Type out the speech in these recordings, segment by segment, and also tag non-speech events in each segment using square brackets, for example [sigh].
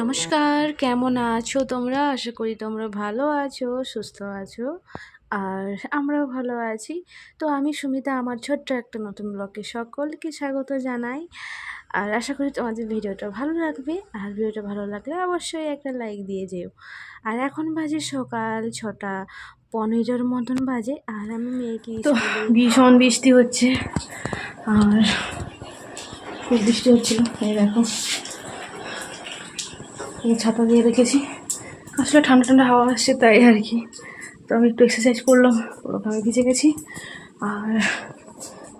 নমস্কার কেমন আছো তোমরা? আশা করি তোমরা ভালো আছো সুস্থ আছো আর আমরাও ভালো আছি। তো আমি সুমিতা আমার ছোট্ট একটা নতুন ব্লগে সকলকে স্বাগত জানাই। আর আশা করি তোমাদের ভিডিওটা ভালো লাগবে। আর ভিডিওটা ভালো লাগলে অবশ্যই একটা লাইক দিয়ে যেও। আর এখন বাজে সকাল ছটা পনেরোর মতন বাজে আর আমি মেয়েকে তো ভীষণ বৃষ্টি হচ্ছে। আর খুব বৃষ্টি হচ্ছিল এই দেখো। ছাতা দিয়ে রেখেছি। আসলে ঠান্ডা ঠান্ডা হাওয়া আসছে তাই আর কি। তো আমি একটু এক্সারসাইজ করলাম পুরো আমি ভিজে গেছি। আর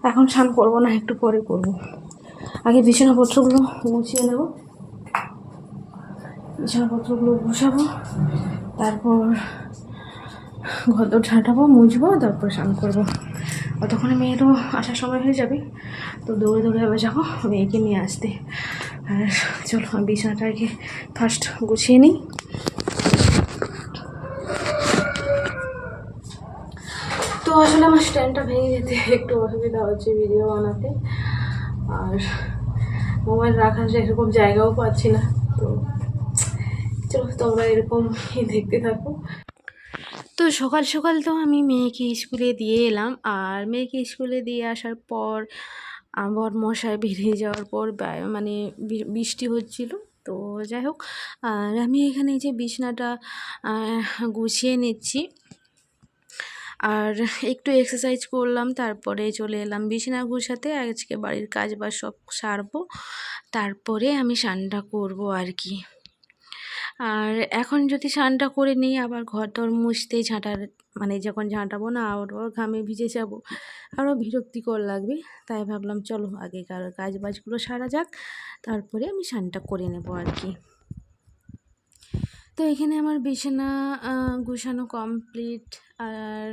এখন স্নান করব না, একটু পরে করব। আগে বিছানাপত্রগুলো মুছিয়ে নেব। বিছানাপত্রগুলো গুছাবো, তারপর ঘর দর ঝাঁটাবো, মুছবো, তারপর স্নান করব। অতক্ষণে মেয়েরও আসার সময় হয়ে যাবে। তো দৌড়ে দৌড়ে আবার যাব, মেয়েকে নিয়ে আসতে। আর চলো আমি বিছানাটা আগে ফার্স্ট গুছিয়ে নিই। তো আসলে আমার স্ট্যান্ডটা ভেঙে যেতে একটু অসুবিধা হচ্ছে ভিডিও বানাতে। আর মোবাইল রাখার এরকম জায়গাও পাচ্ছি না। তো চলো তোমরা এরকম দেখতে থাকো। তো সকাল সকাল তো আমি মেয়েকে স্কুলে দিয়ে এলাম। আর মেয়েকে স্কুলে দিয়ে আসার পর আবার মশায় বেরিয়ে যাওয়ার পর বা- মানে বৃষ্টি হচ্ছিল। তো যাই হোক, আর আমি এখানে যে বিছনাটা গুছিয়ে নিচ্ছি। আর একটু এক্সারসাইজ করলাম, তারপরে চলে এলাম বিছানা গুছাতে। আজকে বাড়ির কাজ বাজ সব সারবো। তারপরে আমি স্নানটা করব আর কি। আর এখন যদি স্নানটা করে নিই, আবার ঘর দর মুছতে, ঝাঁটার মানে যখন ঝাঁটাবো না আবার ঘামে ভিজে যাব আরও বিরক্তিকর লাগবে। তাই ভাবলাম, চলো আগেকার কাজ বাজগুলো সারা যাক, তারপরে আমি স্নানটা করে নেব আর কি। তো এখানে আমার বিছানা গুছানো কমপ্লিট আর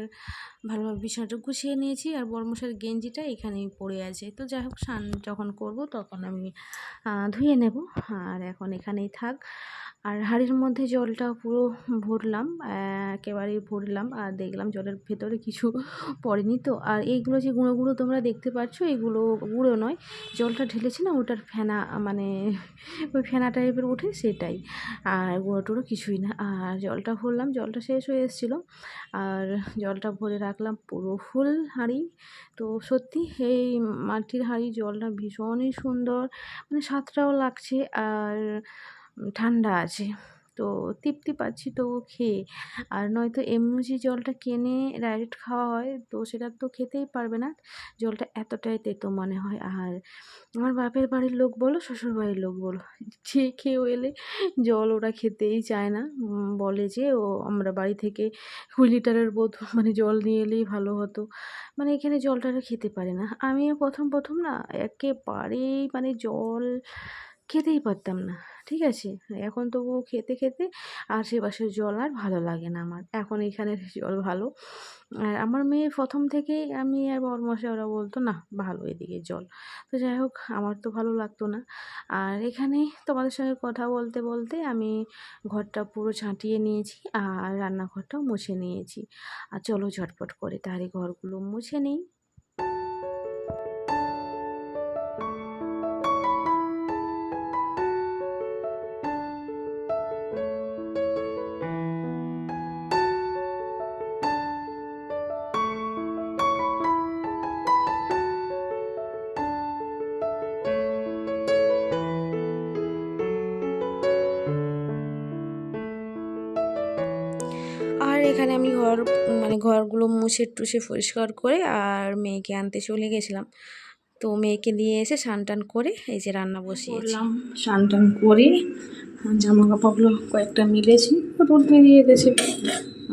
ভালোভাবে বিছানাটা গুছিয়ে নিয়েছি। আর বর্মশার গেঞ্জিটা এখানেই পড়ে আছে। তো যাই হোক, স্নান যখন করব তখন আমি ধুয়ে নেব। আর এখন এখানেই থাক। আর হাঁড়ির মধ্যে জলটা পুরো ভরলাম আহ, একেবারেই ভরলাম আর দেখলাম জলের ভেতরে কিছু পড়েনি। তো আর এইগুলো যে গুঁড়ো গুঁড়ো তোমরা দেখতে পাচ্ছ এগুলো গুঁড়ো নয় জলটা ঢেলেছি না ওটার ফেনা মানে ওই ফেনা টাইপের ওঠে সেটাই আর গুঁড়ো টুড়ো কিছুই না। আর জলটা ভরলাম জলটা শেষ হয়ে এসেছিল আর জলটা ভরে রাখলাম পুরো ফুল হাঁড়ি। তো সত্যি এই মাটির হাঁড়ি জলটা ভীষণই সুন্দর মানে স্বাদটাও লাগছে আর ঠান্ডা আছে। তো তৃপ্তি পাচ্ছি তো খেয়ে। আর নয়তো এমনি জলটা কিনে ডাইরেক্ট খাওয়া হয়, তো সেটা তো খেতেই পারবে না। জলটা এতটাই তেতো মনে হয়। আর আমার বাপের বাড়ির লোক বলো, শ্বশুর বাড়ির লোক বলো, যে কেউ এলে জল ওরা খেতেই চায় না। বলে যে ও, আমরা বাড়ি থেকে কুড়ি লিটারের বোধ মানে জল নিয়ে এলেই ভালো হতো। মানে এখানে জলটা খেতে পারে না। আমিও প্রথম প্রথম না একেবারেই মানে জল খেতেই পারতাম না, ঠিক আছে? এখন তবু খেতে খেতে আশেপাশের জল আর ভালো লাগে না আমার। এখন এখানের জল ভালো। আর আমার মেয়ে প্রথম থেকেই আমি আর বরমশাই ওরা বলতো, না, ভালো এদিকে জল। তো যাই হোক, আমার তো ভালো লাগতো না। আর এখানে তোমাদের সঙ্গে কথা বলতে বলতে আমি ঘরটা পুরো ছাঁটিয়ে নিয়েছি আর রান্নাঘরটাও মুছে নিয়েছি। আর চলো ঝটপট করে তারই ঘরগুলো মুছে নিই। এখানে আমি ঘর মানে ঘরগুলো মুছে টুছে পরিষ্কার করে আর মেয়েকে আনতে চলে গেছিলাম। তো মেয়েকে নিয়ে এসে টান করে এই যে রান্না বসিয়েছি। করলাম, স্নান টান করে জামা কাপড়গুলো কয়েকটা মিলেছি, রোদ বেরিয়ে গেছে।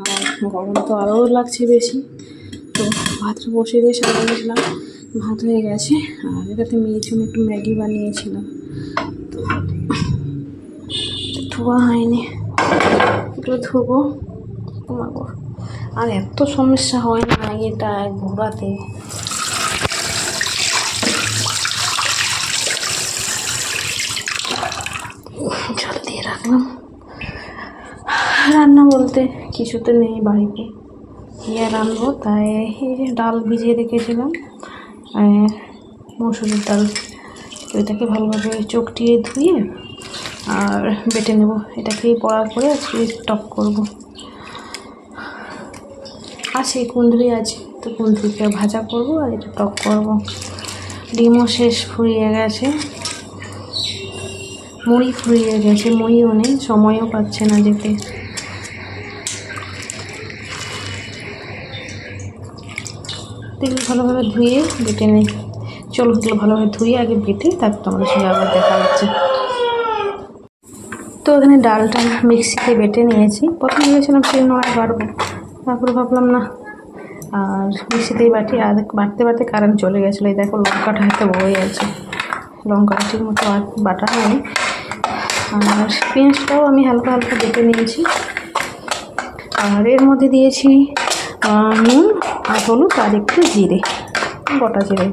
আর গরম তো আরও লাগছে বেশি। তো ভাতটা বসিয়ে দিয়ে সারা গেছিলাম ভাত হয়ে গেছে। আর এটাতে মেয়ের জন্য একটু ম্যাগি বানিয়েছিলাম। তো ধোয়া হয়নি। ধোবো। আর এত সমস্যা হয় না এটা ঘোরাতে। জল দিয়ে রাখলাম। রান্না বলতে কিছু তো নেই বাড়িতে। কী আর তাই ডাল ভিজিয়ে রেখেছিলাম। মসুরির ডাল এটাকে ভালোভাবে চোখটিয়ে ধুয়ে আর বেটে নেব। এটাকেই পড়ার পরে আজকে টক করব। আছে, কুঁদরি আছে। তো কুঁদরিকে ভাজা করব আর এটা টক করব। ডিমও শেষ ফুরিয়ে গেছে। মুড়ি ফুরিয়ে গেছে, মুড়িও নেই, সময়ও পাচ্ছে না যেতে। এগুলো ভালোভাবে ধুয়ে বেটে নেই। চলো এগুলো ভালোভাবে ধুয়ে আগে বেটে তারপর তোমাদের সঙ্গে আবার দেখা হচ্ছে। তো ওখানে ডালটা মিক্সিতে বেটে নিয়েছি। প্রথমে ভেবেছিলাম সেই নয় বাড়বো। তারপরে ভাবলাম, না, আর মিক্সিতেই বাটি, আর বাটতে বাটতে কারেন্ট চলে গেছিল। এই দেখো লঙ্কাটা হয়তো বয়ে আছে। লঙ্কাটা ঠিক মতো বাটা হয়নি। আর পেঁয়াজটাও আমি হালকা হালকা বেটে নিয়েছি। আর এর মধ্যে দিয়েছি নুন আর হলুদ আর একটু জিরে, গোটা জিরে।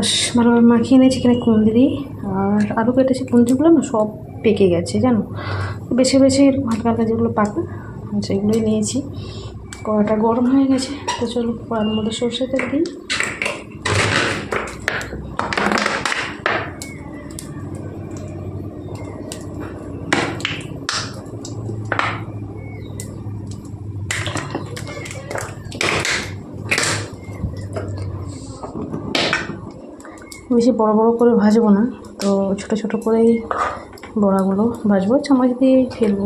বাস ভালোভাবে মাখিয়ে নিয়েছি এখানে কুঁদরি আর আলু কেটেছি কুঁদরিগুলো না সব পেকে গেছে, জানো? বেছে বেছে এরকম হালকা হালকা যেগুলো পাকা, সেগুলোই নিয়েছি। কড়াটা গরম হয়ে গেছে, তো চলো কড়ার মধ্যে সর্ষে তেল দিই। বেশি বড় বড় করে ভাজবো না। তো ছোট ছোট করেই বড়াগুলো ভাজবো। চামচ দিয়ে ফেলব।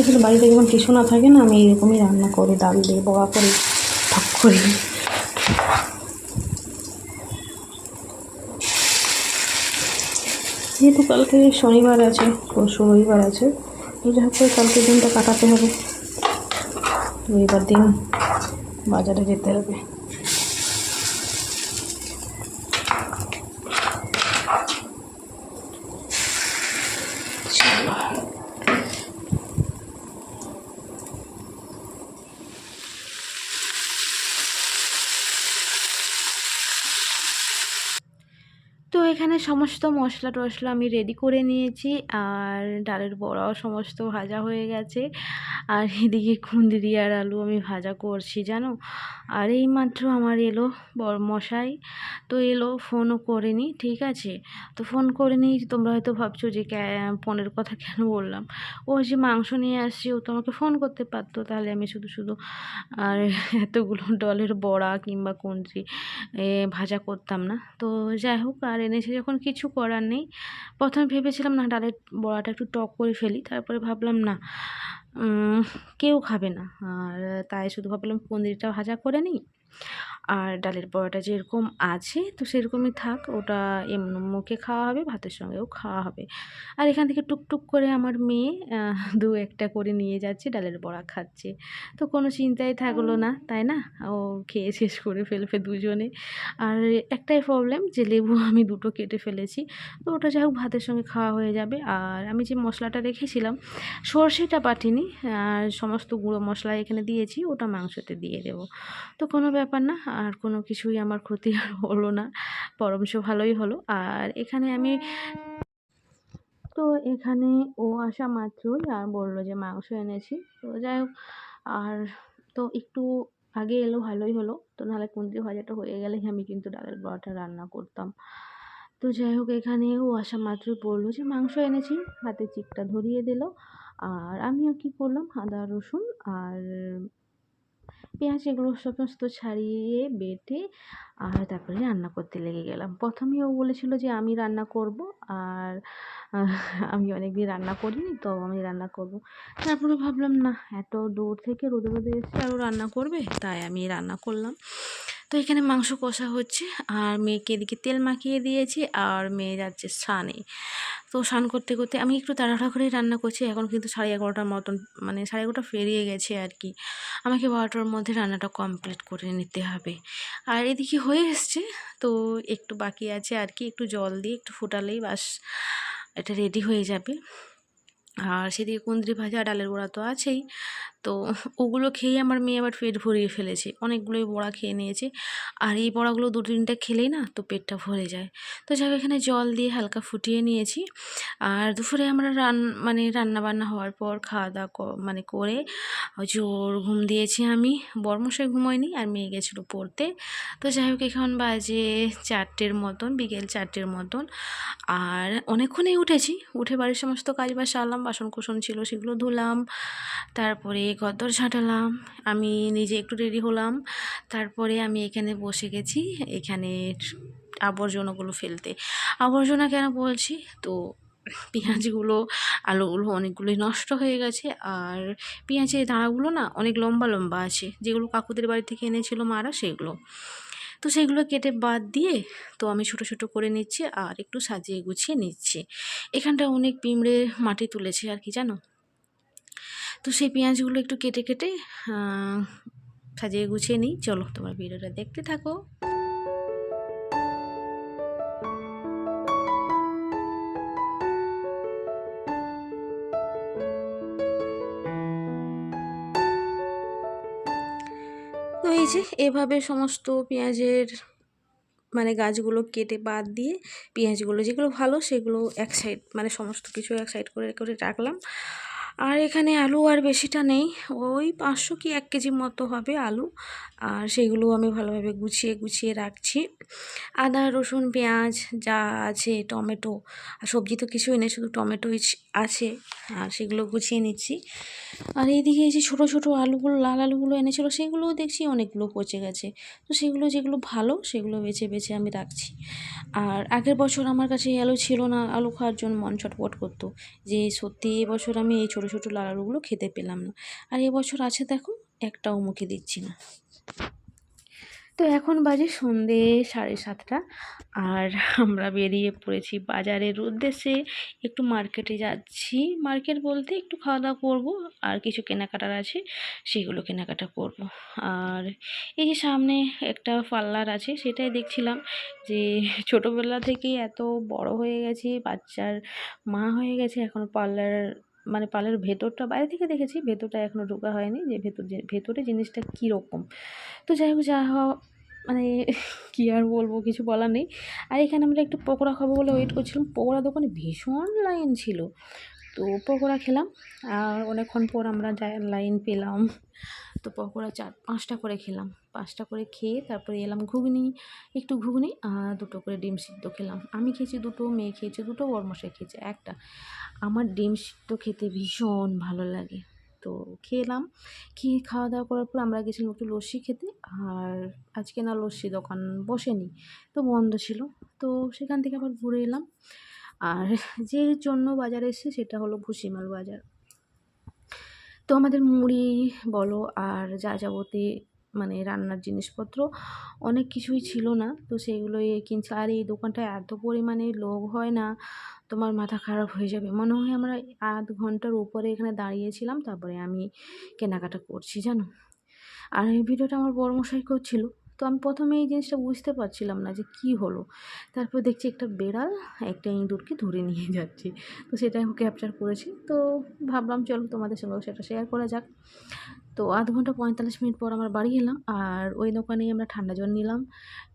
আসলে বাড়িতে যখন কিছু না থাকে না, আমি এরকমই রান্না করি, ডাল দিয়ে, বড়া করি ভাগ করি। যেহেতু কালকে শনিবার আছে, পরশু রবিবার আছে এই যা হোক করে কালকে দিনটা কাটাতে হবে রবিবার দিন বাজারে যেতে হবে এখানে সমস্ত মশলা টশলা আমি রেডি করে নিয়েছি, আর ডালের বড়াও সমস্ত ভাজা হয়ে গেছে। আর এদিকে কুঁদরি আর আলু আমি ভাজা করছি, জানো? আর এই মাত্র আমার এলো মশাই তো এলো ফোনও করেনি, ঠিক আছে? তো ফোন করেনি, তোমরা হয়তো ভাবছ যে ফোনের কথা কেন বললাম? ও যে মাংস নিয়ে আসছে, ও তো আমাকে ফোন করতে পারতো, তাহলে আমি শুধু শুধু আর এতগুলো ডলের বড়া কিংবা কুঁদরি ভাজা করতাম না। তো যাই হোক, আর এনেছে যখন কিছু করার নেই, প্রথমে ভেবেছিলাম না, ডালের বড়াটা একটু টক করে ফেলি, তারপরে ভাবলাম না কেউ খাবে না। আর তাই শুধু ভাবলাম পনিরটা ভাজা করে নিই। আর ডালের বড়াটা যেরকম আছে, তো সেরকমই থাক। ওটা এমনি মুখে খাওয়া হবে, ভাতের সঙ্গেও খাওয়া হবে। আর এখান থেকে টুকটুক করে আমার মেয়ে দু একটা করে নিয়ে যাচ্ছে, ডালের বড়া খাচ্ছে। তো কোনো চিন্তাই থাকল না, তাই না? ও খেয়ে শেষ করে ফেলবে দুজনে। আর একটাই প্রবলেম যে লেবু আমি দুটো কেটে ফেলেছি। তো ওটা যাই হোক, ভাতের সঙ্গে খাওয়া হয়ে যাবে। আর আমি যে মশলাটা রেখেছিলাম, সর্ষেটা বাটিনি। আর সমস্ত গুঁড়ো মশলা এখানে দিয়েছি, ওটা মাংসতে দিয়ে দেবো। তো কোনো ব্যাপার না। আর কোনো কিছুই আমার ক্ষতি হলো না। পরমশ ভালোই হলো। আর এখানে আমি তো এখানে ও আসা মাত্রই আর বলল যে মাংস এনেছি। তো যাই হোক, আর তো একটু আগে এলো ভালোই হলো। তো নাহলে কুঁদরি ভাজাটা হয়ে গেলেই আমি কিন্তু ডালের বড়াটা রান্না করতাম। তো যাই হোক, এখানে ও আসা মাত্রই বলল যে মাংস এনেছি। হাতে চিকটা ধরিয়ে দিল। আর আমিও কি করলাম? আদা রসুন আর পেঁয়াজ এগুলো সমস্ত ছাড়িয়ে বেটে আর তারপরে রান্না করতে লেগে গেলাম। প্রথমে ও বলেছিল যে আমি রান্না করব আর আমি অনেক দিন রান্না করিনি তো আমি রান্না করব। তারপরে ভাবলাম, না, এত দূর থেকে রোদে রোদে এসে আরও রান্না করবে? তাই আমি রান্না করলাম। তো এখানে মাংস কষা হচ্ছে, আর মেয়েকে এদিকে তেল মাখিয়ে দিয়েছি, আর মেয়ে যাচ্ছে স্নানে। তো স্নান করতে করতে আমি একটু তাড়াহুড়া করেই রান্না করছি, এখন কিন্তু সাড়ে এগারোটার মতন মানে সাড়ে এগারোটা পেরিয়ে গেছে আর কি। আমাকে বারোটার মধ্যে রান্নাটা কমপ্লিট করে নিতে হবে। আর এদিকে হয়ে এসছে, তো একটু বাকি আছে আর কি, একটু জল দিয়ে একটু ফোটালেই বাস, এটা রেডি হয়ে যাবে। আর সেদিকে কুঁদরি ভাজা, ডালের বড়া তো আছেই। তো ওগুলো খেয়ে আমার মেয়ে আবার পেট ভরিয়ে ফেলেছে। অনেকগুলোই বড়া খেয়ে নিয়েছে। আর এই বড়াগুলো দু তিনটা খেলেই না তো পেটটা ভরে যায়। তো যাই হোক, এখানে জল দিয়ে হালকা ফুটিয়ে নিয়েছি। আর দুপুরে আমরা রান মানে রান্না বান্না হওয়ার পর খাওয়া দাওয়া মানে করে জোর ঘুম দিয়েছি আমি। বর্মশাই ঘুমোয়নি আর মেয়ে গেছিল পড়তে। তো যাই হোক, এখন বাজে চারটের মতন, বিকেল চারটের মতন। আর অনেকক্ষণেই উঠেছি। উঠে বাড়ির সমস্ত কাজ বাজ সারলাম বাসন কুসন ছিল সেগুলো ধুলাম, তারপরে গদ্দর ছাঁটালাম আমি নিজে একটু রেডি হলাম, তারপরে আমি এখানে বসে গেছি এখানে আবর্জনাগুলো ফেলতে। আবর্জনা কেন বলছি? তো পেঁয়াজগুলো, আলুগুলো অনেকগুলোই নষ্ট হয়ে গেছে। আর পেঁয়াজের দাঁড়াগুলো না অনেক লম্বা লম্বা আছে, যেগুলো কাকুদের বাড়ি থেকে এনেছিল মারা সেগুলো। তো সেগুলো কেটে বাদ দিয়ে তো আমি ছোট ছোট করে নিচ্ছি আর একটু সাজিয়ে গুছিয়ে নিচ্ছি। এখানটা অনেক পিঁমড়ে মাটি তুলেছে আর কি জানো? তো সেই পেঁয়াজগুলো একটু কেটে কেটে সাজিয়ে গুছিয়ে নিই। চলো তোমার ভিডিওটা দেখতে থাকো। এই যে এভাবে সমস্ত পেঁয়াজের মানে গাছগুলো কেটে বাদ দিয়ে পেঁয়াজগুলো যেগুলো ভালো সেগুলো এক সাইড মানে সমস্ত কিছু এক সাইড করে করে রাখলাম। আর এখানে আলু আর বেশিটা নেই। ওই পাঁচশো কি এক কেজি মতো হবে আলু। আর সেগুলো আমি ভালোভাবে গুছিয়ে গুছিয়ে রাখছি। আদা, রসুন, পেঁয়াজ যা আছে, টমেটো, আর সবজি তো কিছুই নেই, শুধু টমেটোই আছে। আর সেগুলো গুছিয়ে নিচ্ছি। আর এইদিকে এই যে ছোটো ছোটো আলুগুলো, লাল আলুগুলো এনেছিল, সেগুলোও দেখছি অনেকগুলো পচে গেছে। তো সেগুলো যেগুলো ভালো, সেগুলো বেছে বেছে আমি রাখছি। আর আগের বছর আমার কাছে আলু ছিল না, আলু খাওয়ার জন্য মন ছটপট করতো যে সত্যি এবছর আমি এই ছোটো ছোটো লাল আলুগুলো খেতে পেলাম না। আর এবছর আছে দেখো, একটাও মুখে দিচ্ছি না। তো এখন বাজে সন্ধে সাড়ে সাতটা। আর আমরা বেরিয়ে পড়েছি বাজারের উদ্দেশ্যে। একটু মার্কেটে যাচ্ছি। মার্কেট বলতে একটু খাওয়া দাওয়া করব, আর কিছু কেনাকাটার আছে, সেগুলো কেনাকাটা করব। আর এই যে সামনে একটা পার্লার আছে, সেটাই দেখছিলাম যে ছোটোবেলা থেকেই এত বড় হয়ে গেছি, বাচ্চার মা হয়ে গেছে, এখন পার্লার মানে পালের ভেতরটা, বাইরে থেকে দেখেছি ভেতরটা এখনও ঢোকা হয়নি যে ভেতর ভেতরে জিনিসটা কীরকম। তো যাই হোক, যা মানে [laughs] কী আর বলব, কিছু বলার নেই। আর এখানে আমরা একটু পকোড়া খাব বলে ওয়েট করছিলাম। পকোড়া দোকানে ভীষণ লাইন ছিল। তো পকোড়া খেলাম। আর অনেকক্ষণ পর আমরা লাইন পেলাম। তো পকোড়া চার, পাঁচটা করে খেলাম। পাঁচটা করে খেয়ে তারপরে এলাম ঘুগনি, একটু ঘুগনি আর দুটো করে ডিম সিদ্ধ খেলাম। আমি খেয়েছি দুটো, মেয়ে খেয়েছে দুটো বরমশাই খেয়েছে একটা। আমার ডিম সিদ্ধ খেতে ভীষণ ভালো লাগে। তো খেলাম, খেয়ে খাওয়া দাওয়া করার পর আমরা গেছিলাম একটু লস্যি খেতে আর আজকে না লস্যি দোকান বসেনি, তো বন্ধ ছিল। তো সেখান থেকে আবার ঘুরে এলাম আর যে জন্য বাজার এসেছে সেটা হলো ভুসিমাল বাজার। তো আমাদের মুড়ি বলো আর যা যাবতে মানে রান্নার জিনিসপত্র অনেক কিছুই ছিল না, তো সেগুলোই কিনছে। আর এই দোকানটা এত পরিমাণে লোক হয় না তোমার মাথা খারাপ হয়ে যাবে। মনে হয় আমরা আধ ঘণ্টার উপরে এখানে দাঁড়িয়েছিলাম, তারপরে আমি কেনাকাটা করছি, জানো? আর এই ভিডিওটা আমার বড় মশাই করছিল। তো আমি প্রথমে এই জিনিসটা বুঝতে পারছিলাম না যে কি হলো। তারপর দেখছি একটা বেড়াল, একটা ইঁদুরকে ধরে নিয়ে যাচ্ছে। তো সেটাই ক্যাপচার করেছি। তো ভাবলাম, চলো তোমাদের সঙ্গেও সেটা শেয়ার করা যাক। তো আধ ঘণ্টা পঁয়তাল্লিশ মিনিট পর আমার বাড়ি এলাম আর ওই দোকানেই আমরা ঠান্ডা জল নিলাম।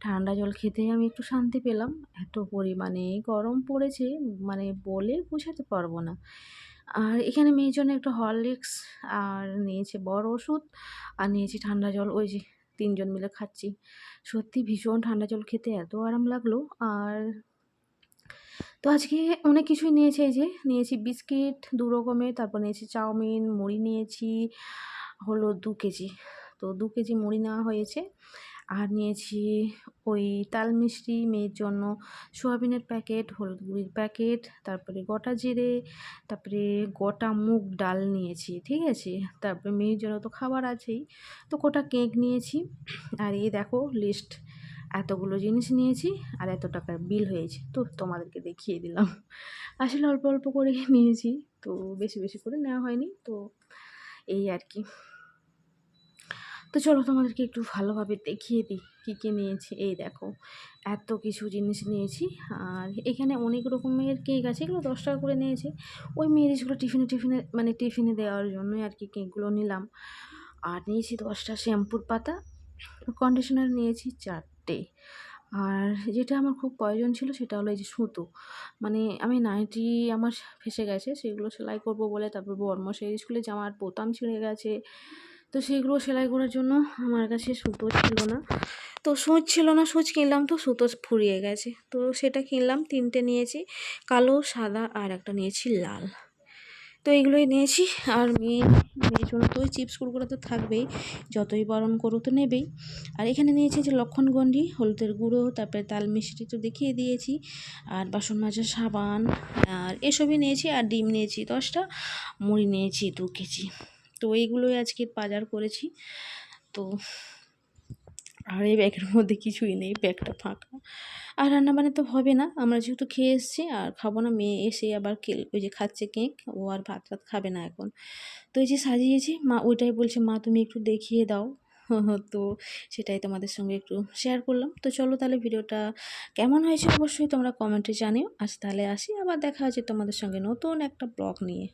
ঠান্ডা জল খেতে আমি একটু শান্তি পেলাম। এত পরিমাণে গরম পড়েছে মানে বলে বোঝাতে পারব না। আর এখানে মেয়ের জন্য একটা হরলিক্স, আর নিয়েছে বড় ওষুধ, আর নিয়েছি ঠান্ডা জল। ওই যে তিনজন মিলে খাচ্ছি। সত্যি ভীষণ ঠান্ডা জল খেতে এত আরাম লাগল। আর তো আজকে অনেক কিছুই নিয়েছে এই যে, নিয়েছি বিস্কিট দু রকমের, তারপর নিয়েছি চাউমিন, মুড়ি নিয়েছি হলো দু কেজি। তো দু কেজি মুড়ি নেওয়া হয়েছে। আর নিয়েছি ওই তাল মিষ্টি মেয়ের জন্য সোয়াবিনের প্যাকেট হলুদ গুঁড়ির প্যাকেট, তারপরে গোটা জিরে, তারপরে গোটা মুগ ডাল নিয়েছি, ঠিক আছে? তারপরে মেয়ের জন্য তো খাবার আছেই। তো গোটা কেক নিয়েছি। আর এই দেখো লিস্ট এতগুলো জিনিস নিয়েছি আর এত টাকার বিল হয়েছে। তো তোমাদেরকে দেখিয়ে দিলাম। আসলে অল্প অল্প করে নিয়েছি। তো বেশি বেশি করে নেওয়া হয়নি। তো এই আর কি। তো চলো তোমাদেরকে একটু ভালোভাবে দেখিয়ে দিই কী কী নিয়েছি। এই দেখো, এত কিছু জিনিস নিয়েছি। আর এখানে অনেক রকমের কেক আছে, এগুলো দশ টাকা করে নিয়েছি। ওই মেয়েরিজগুলো টিফিনে টিফিনে মানে টিফিনে দেওয়ার জন্যই আর কি কেকগুলো নিলাম। আর নিয়েছি দশটা শ্যাম্পুর পাতা। কন্ডিশনার নিয়েছি চারটে। আর যেটা আমার খুব প্রয়োজন ছিল সেটা হলো এই যে সুতো। মানে আমি নাইটি আমার ফেসে গেছে, সেগুলো সেলাই করব বলে তারপর বর্মশাই স্কুলে জামার বোতাম ছিঁড়ে গেছে। তো সেইগুলো সেলাই করার জন্য আমার কাছে সুতো ছিল না। তো সূচ ছিল না, সূচ কিনলাম তো সুতো ফুরিয়ে গেছে। তো সেটা কিনলাম, তিনটে নিয়েছি, কালো, সাদা আর একটা নিয়েছি লাল। তো এগুলোই নিয়েছি। আর মেয়ে, মেয়ের জন্য তো ওই চিপস কুড়কুড়ো তো থাকবেই, যতই বারণ করো তো নেবেই। আর এখানে নিয়েছি যে লক্ষণগণ্ডি হলুদের গুঁড়ো, তারপরে তাল মিষ্টি তো দেখিয়ে দিয়েছি। আর বাসন মাজার সাবান, আর এসবই নিয়েছি, আর ডিম নিয়েছি দশটা, মুড়ি নিয়েছি দু কেজি। তো এইগুলোই আজকে বাজার করেছি। তো আর এই ব্যাগের মধ্যে কিছুই নেই, ব্যাগটা ফাঁকা। আর রান্না বান্না তো হবে না, আমরা যেহেতু খেয়ে এসেছি, আর খাব না, মেয়ে এসে আবার কেল ওই যে খাচ্ছে কেক, ও আর ভাত ভাত খাবে না এখন। তো এই যে সাজিয়েছি, মা ওইটাই বলছে, মা, তুমি একটু দেখিয়ে দাও। [laughs] তো সেটাই তোমাদের সঙ্গে একটু শেয়ার করলাম। তো চলো তাহলে ভিডিওটা কেমন হয়েছে অবশ্যই তোমরা কমেন্টে জানিও। আজ তাহলে আসি, আবার দেখা হচ্ছে তোমাদের সঙ্গে নতুন একটা ব্লগ নিয়ে।